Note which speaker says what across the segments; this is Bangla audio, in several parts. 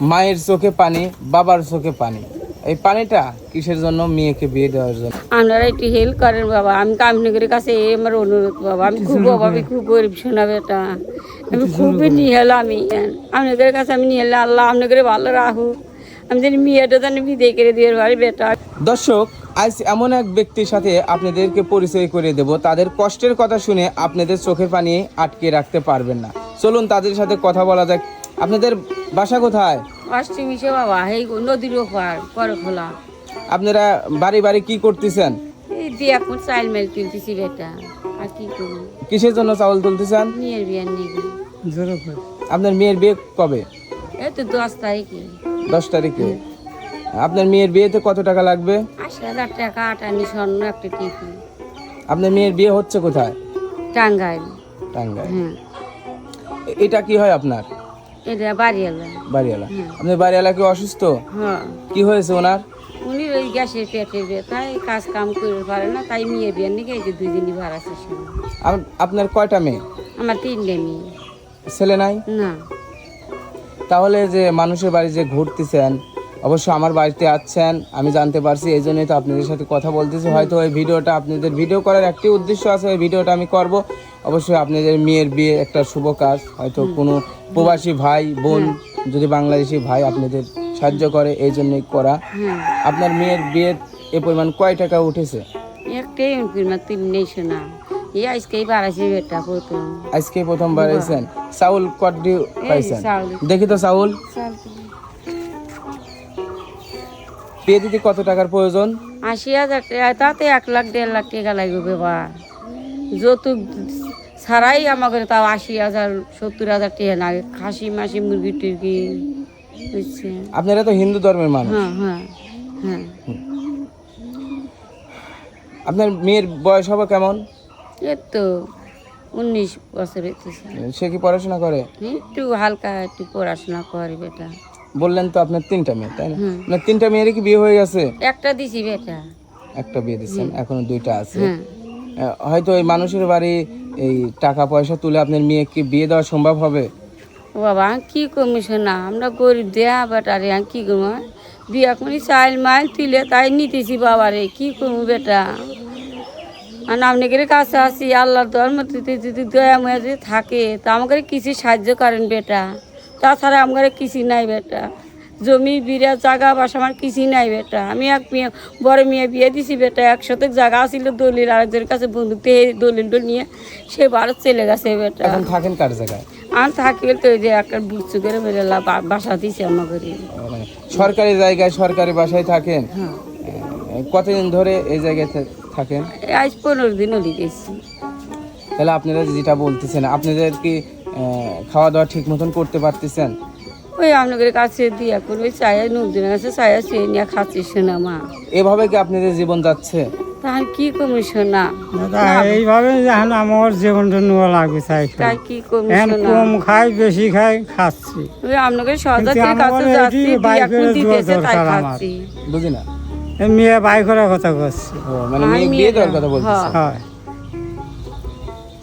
Speaker 1: মায়ের চোখে পানি বাবার চোখে পানি। এই পানিটা কিসের জন্য? মেয়েকে বিয়ে দেওয়ার জন্য।
Speaker 2: আপনারা একটু হেল্প করেন বাবা। আমি কামনগরের কাছে এই আমার অনুরোধ বাবা। আমি খুব অভাবে খুব গরিব শোনা বেটা। আমি খুবই নিয়ে এলাম আমি। আপনাদের কাছে আমি নিয়ে এলাম আল্লাহ আপনাদের ভালো রাখুক। আমি জানি মেয়েটা জানি বিদে করে দিয়ে পারি বেটা।
Speaker 1: দর্শক আজ এমন এক ব্যক্তির সাথে আপনাদেরকে পরিচয় করে দেব। তাদের কষ্টের কথা শুনে আপনাদের চোখের পানি আটকে রাখতে পারবেন না। চলুন তাদের সাথে কথা বলা যাক। আপনাদের বাসা কোথায়?
Speaker 2: অষ্টমী মিশে বাবা এই নদীর ওপার করে খোলা
Speaker 1: আপনারা বাড়ি বাড়ি কি করতেছেন?
Speaker 2: এই দিয়ে এখন চাইল মেল তুলতেছি বেটা আর কি করব?
Speaker 1: কিসের জন্য চাউল তুলতেছেন?
Speaker 2: মেয়ের বিয়ার নেই।
Speaker 1: আপনার মেয়ের বিয়ে কবে?
Speaker 2: এই তো দশ তারিখে।
Speaker 1: দশ তারিখে। আপনার মেয়ের বিয়েতে কত টাকা লাগবে?
Speaker 2: আশি হাজার টাকা আটানি স্বর্ণ একটা টিপি।
Speaker 1: আপনার মেয়ের বিয়ে হচ্ছে কোথায়?
Speaker 2: টাঙ্গাইল।
Speaker 1: টাঙ্গায়
Speaker 2: হ্যাঁ।
Speaker 1: এটা কি হয় আপনার?
Speaker 2: এটা বাড়িওয়ালা।
Speaker 1: বাড়িওয়ালা। আপনি বাড়িওয়ালা কি অসুস্থ?
Speaker 2: হ্যাঁ।
Speaker 1: কি হয়েছে ওনার?
Speaker 2: উনি ওই গ্যাসের পেটের ব্যথায় কাজ কাম করতে পারে না তাই মেয়ে বিয়ার নিকে এই যে দুই দিনই ভাড়া শেষ
Speaker 1: আপনার কয়টা মেয়ে?
Speaker 2: আমার তিনটে মেয়ে।
Speaker 1: ছেলে নাই?
Speaker 2: না।
Speaker 1: তাহলে যে মানুষের বাড়ি যে ঘুরতেছেন অবশ্য আমার বাড়িতে আছেন আমি জানতে পারছি এই জন্যই তো আপনাদের সাথে কথা বলতেছি। হয়তো ওই ভিডিওটা আপনাদের ভিডিও করার একটি উদ্দেশ্য আছে ওই ভিডিওটা আমি করব। অবশ্যই আপনাদের মেয়ের বিয়ে একটা শুভ কাজ হয়তো কোনো প্রবাসী ভাই বোন যদি বাংলাদেশি ভাই আপনাদের সাহায্য করে এই জন্যই করা। আপনার মেয়ের বিয়ের এ পরিমাণ কয় টাকা উঠেছে?
Speaker 2: একটাই আমার তিন নেই শোনা এই আজকেই বাড়াইছে বেটা প্রথম।
Speaker 1: আজকে প্রথমবার এসেছেন চাউল
Speaker 2: এই
Speaker 1: পাইছেন? দেখি তো চাউল। বিয়ে দিতে কত টাকার প্রয়োজন?
Speaker 2: আশি হাজার তাতে এক লাখ দেড় লাখ টাকা লাগবে বা। যৌতুক ছাড়াই আমাকে তাও আশি হাজার সত্তর হাজার টাকা লাগে খাসি মাসি মুরগি টুরগি বুঝছে?
Speaker 1: আপনারা তো হিন্দু ধর্মের মানুষ।
Speaker 2: হ্যাঁ হ্যাঁ হ্যাঁ।
Speaker 1: আপনার মেয়ের বয়স হবে কেমন?
Speaker 2: এই তো উনিশ বছর
Speaker 1: সে কি পড়াশোনা করে?
Speaker 2: একটু হালকা একটু পড়াশোনা করে বেটা।
Speaker 1: বললেন তো আপনার তিনটা মেয়ে তাই না। আপনার তিনটা মেয়ের কি বিয়ে হয়ে গেছে?
Speaker 2: একটা দিছি বেটা।
Speaker 1: একটা বিয়ে দিচ্ছেন এখনও দুইটা আছে।
Speaker 2: হ্যাঁ
Speaker 1: হয়তো ওই মানুষের বাড়ি এই টাকা পয়সা তুলে আপনার মেয়েকে বিয়ে দেওয়া সম্ভব হবে?
Speaker 2: বাবা কি কমিশন না আমরা গরিব দেয়া বেটারে কি করব? বিয়া করি চাইল মাইল তুলে তাই নিতেছি বাবারে কি করব বেটা? আর আপনাদের কাছে আসি আল্লাহর যদি যদি দয়া ময়া যদি থাকে তা আমাকে কিছু সাহায্য করেন বেটা। তাছাড়া আমার কিছু নাই বেটা। জমি বিরা জায়গা বাসা আমার কিছুই নাই বেটা। আমি এক মেয়ে বড় মেয়ে বিয়ে দিছি বেটা এক শতক জায়গা ছিল দলিল আরেকজনের কাছে বন্ধুক দিয়ে দলিল নিয়ে সে ভারত চলে গেছে বেটা।
Speaker 1: এখন থাকেন কার জায়গায়?
Speaker 2: আমি থাকি তো ওই যে একটা বুঝছু করে বেরোলা বাসা দিছে আমাকে
Speaker 1: মানে সরকারি জায়গায় সরকারি বাসায় থাকেন?
Speaker 2: হ্যাঁ।
Speaker 1: কতদিন ধরে এই জায়গায় থাকেন?
Speaker 2: আজ পনেরো দিন হলি গেছি।
Speaker 1: তাহলে আপনারা যেটা বলতেছেন আপনাদের কি খাওয়া দাওয়া ঠিক মতন করতে পারতেছেন?
Speaker 2: ওই আপনাদের কাছে দিয়া করে ওই চায়া নদীর কাছে চায়া শুয়ে নিয়ে খাচ্ছি শোনা মা।
Speaker 1: এভাবে কি আপনাদের জীবন যাচ্ছে?
Speaker 2: তা কি কমি শোনা
Speaker 3: এইভাবে আমার জীবনটা নেওয়া লাগবে চাই
Speaker 2: তাই কি কমি
Speaker 3: কম খাই বেশি খাই খাচ্ছি।
Speaker 2: ওই আপনাদের কাছে যাচ্ছি দিয়া দিতেছে তাই খাচ্ছি।
Speaker 1: বুঝি না?
Speaker 3: এই মেয়ে বাই করার কথা
Speaker 1: ও, মানে মেয়ে বিয়ে দেওয়ার কথা
Speaker 2: হ্যাঁ।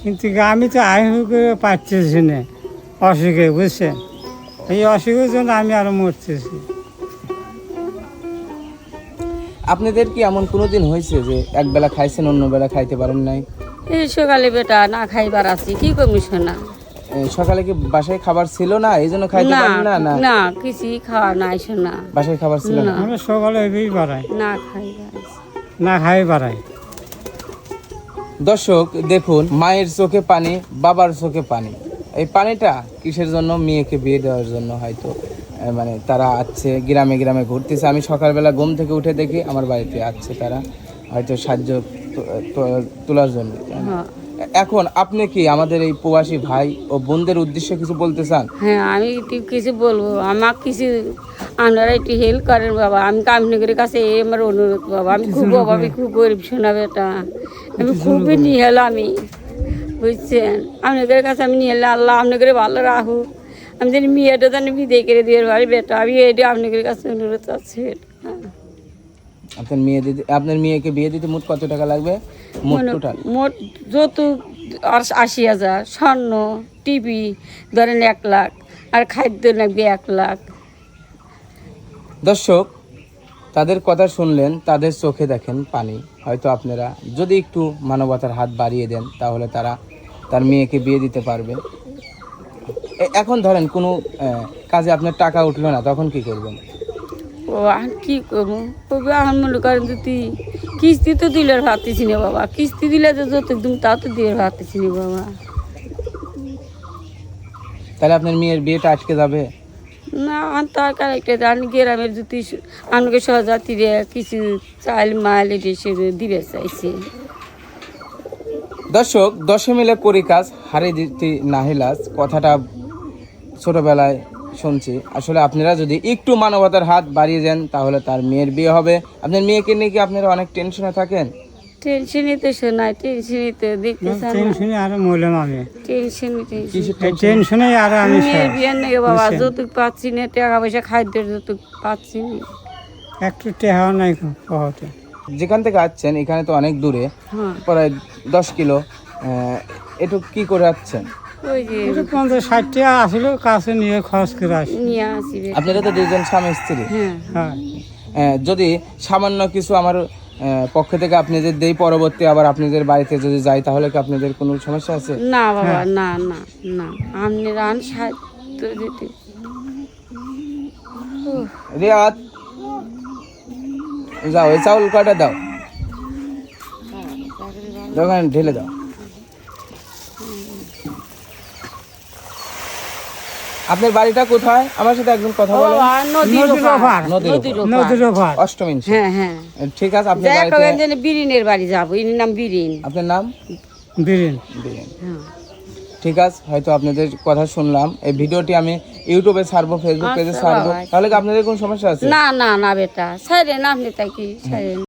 Speaker 3: কিন্তু আমি তো আই করে পাচ্ছি না। অসুখে বুঝছেন? এই অসুখের জন্য আমি আরও মরতেছি।
Speaker 1: আপনাদের কি এমন কোনো দিন হয়েছে যে এক বেলা খাইছেন অন্য বেলা খাইতে পারেন নাই?
Speaker 2: এই সকালে বেটা না খাইবার আছি কি কমি শোনা?
Speaker 1: এ, সকালে কি বাসায় খাবার ছিল না? এই জন্য খাইতে
Speaker 2: না
Speaker 1: পারেন না না?
Speaker 2: না কিছুই খাওয়া নাই শোনা।
Speaker 1: বাসায় খাবার ছিল না?
Speaker 3: আমরা সকালে এভাবেই বাড়াই।
Speaker 2: না খাইবার আছি।
Speaker 3: না খাই বাড়াই।
Speaker 1: দর্শক দেখুন মায়ের চোখে পানি বাবার চোখে পানি। এই পানিটা কিসের জন্য? মেয়েকে বিয়ে দেওয়ার জন্য হয়তো। মানে তারা আছে গ্রামে গ্রামে ঘুরতেছে। আমি সকালবেলা ঘুম থেকে উঠে দেখি আমার বাড়িতে আছে তারা হয়তো সাহায্য তোলার জন্য?
Speaker 2: হ্যাঁ।
Speaker 1: এখন আপনি কি আমাদের এই প্রবাসী ভাই ও বোনদের উদ্দেশ্যে কিছু বলতে চান?
Speaker 2: হ্যাঁ আমি কিছু বলব। আমার কিছু আপনারা একটু হেল্প করেন বাবা। আমি কামনগরের কাছে এই আমার অনুরোধ বাবা। আমি খুব অভাবে খুব গরিব শোনা বেটা। আমি খুবই নিয়ে এলাম আমি বুঝছেন? আপনাদের কাছে আমি নিয়ে এলাম আল্লাহ আপনাদের ভালো রাখুক আমি জানি মেয়েটা জানি বিদে করে দিয়ে পারি বেটা আমি এটা আপনাদের কাছে অনুরোধ আছে।
Speaker 1: আপনার মেয়ে দিতে আপনার মেয়েকে বিয়ে দিতে মোট কত টাকা লাগবে? মোট টোটাল
Speaker 2: মোট আশ- আশি হাজার স্বর্ণ টিভি ধরেন এক লাখ আর খাদ্য লাগবে এক লাখ।
Speaker 1: দর্শক তাদের কথা শুনলেন তাদের চোখে দেখেন পানি। হয়তো আপনারা যদি একটু মানবতার হাত বাড়িয়ে দেন তাহলে তারা তার মেয়েকে বিয়ে দিতে পারবে। এখন ধরেন কোনো কাজে আপনার টাকা উঠল না তখন কি করবেন?
Speaker 2: ও আর কি করব? ওকে আমার মনে করেন যদি কিস্তি তো দিলে ভাবতেছি না বাবা। কিস্তি দিলে তো যত দিন তা তো দিয়ে ভাবতেছি না বাবা।
Speaker 1: তাহলে আপনার মেয়ের বিয়েটা আটকে যাবে?
Speaker 2: না, আর তার কারেক্টে আমি গ্রামের যদি আমাকে সহযাত্রীরা কিছু চাল, মাল, এটি দিবে চাইছে।
Speaker 1: দর্শক, দশে মিলে করি কাজ, হারে দিতে নাহিলাজ কথাটা ছোটবেলায় শুনছি। আসলে আপনারা যদি একটু মানবতার হাত বাড়িয়ে দেন, তাহলে তার মেয়ের বিয়ে হবে। আপনার মেয়েকে নিয়ে কি আপনারা অনেক টেনশনে থাকেন?
Speaker 2: টেনশনই তো শোনায় টেনশনই তো দেখতে চান না
Speaker 3: টেনশনে আরও মরলাম আমি।
Speaker 2: টেনশনই টেনশন।
Speaker 1: টেনশনে
Speaker 3: আরও আমি
Speaker 2: মেয়ের। বিয়ের নাকি বাবা? যৌতুক পাচ্ছি না টাকা পয়সা খাদ্যের যৌতুক পাচ্ছি না।
Speaker 3: একটু টেহাও নাই কহতে।
Speaker 1: যেখান থেকে আসছেন এখানে তো অনেক দূরে
Speaker 2: হ্যাঁ।
Speaker 1: প্রায় দশ কিলো একটু কি করে আসছেন?
Speaker 3: একটু পঞ্চাশ ষাট টাকা আসলো কাছে নিয়ে খরচ করে আসি
Speaker 1: আপনারা তো দুজন স্বামী স্ত্রী।
Speaker 2: হ্যাঁ।
Speaker 3: হ্যাঁ।
Speaker 1: যদি সামান্য কিছু আমার পক্ষ থেকে আপনাদের দেই পরবর্তী আবার আপনাদের বাড়িতে যদি যাই তাহলে কি আপনাদের কোনো সমস্যা আছে?
Speaker 2: না বাবা না না না। আপনি রান সাহায্য দিতে।
Speaker 1: রিয়াত যাও এই চাউল কাটা দাও? দোকানে ঢেলে দাও। আপনার বাড়িটা কোথায়? আমার সাথে একদম কথা বলো
Speaker 2: নদীর ওপার।
Speaker 3: ওপার।
Speaker 1: নদীর
Speaker 2: নদীর
Speaker 1: ওপার।
Speaker 2: ওপার।
Speaker 3: নদীর ওপার।
Speaker 1: অষ্টম ইঞ্চি
Speaker 2: হ্যাঁ হ্যাঁ।
Speaker 1: ঠিক আছে আপনার
Speaker 2: যা
Speaker 1: বাড়িতে
Speaker 2: বিরিনের বাড়ি যাব। এর নাম বিরিন।
Speaker 1: আপনার নাম?
Speaker 3: বিরিন।
Speaker 1: বীরেন।
Speaker 2: হ্যাঁ।
Speaker 1: ঠিক আছে হয়তো আপনাদের কথা শুনলাম। এই ভিডিওটি আমি ইউটিউবে ছাড়বো ফেসবুক পেজে
Speaker 2: আচ্ছা,
Speaker 1: ছাড়বো। তাহলে কি আপনাদের কোনো সমস্যা আছে?
Speaker 2: না না না বেটা। সাইরেন আপনি তাই কি সাইরেন